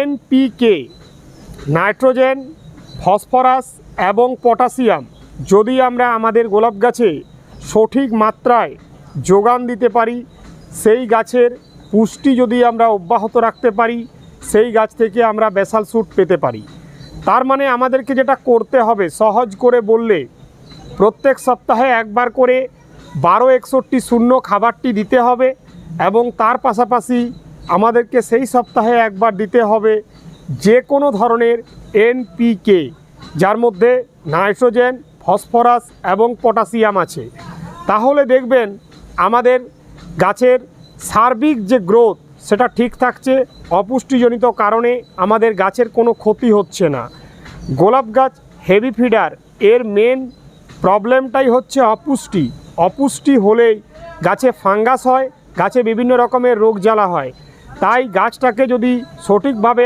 NPK nitrogen, phosphorus এবং potassium. যদি আমরা আমাদের গোলাপ গাছে সঠিক মাত্রায় যোগান দিতে পারি, সেই গাছের পুষ্টি যদি আমরা অব্যাহত রাখতে পারি, সেই গাছ থেকে আমরা বেসাল স্যুট পেতে পারি। তার মানে আমাদেরকে যেটা করতে হবে, সহজ করে বললে, প্রত্যেক সপ্তাহে একবার করে বারো একষট্টি শূন্য খাবারটি দিতে হবে এবং তার পাশাপাশি আমাদেরকে সেই সপ্তাহে একবার দিতে হবে যে কোনো ধরনের এনপিকে যার মধ্যে নাইট্রোজেন, ফসফরাস এবং পটাশিয়াম আছে। তাহলে দেখবেন আমাদের গাছের সার্বিক যে গ্রোথ, সেটা ঠিক থাকছে, অপুষ্টিজনিত কারণে আমাদের গাছের কোনো ক্ষতি হচ্ছে না। গোলাপ গাছ হেভি ফিডার এর মেন প্রবলেমটাই হচ্ছে অপুষ্টি। অপুষ্টি হলেই গাছে ফাঙ্গাস হয় গাছে বিভিন্ন রকমের রোগ জ্বালা হয়। তাই গাছটাকে যদি সঠিকভাবে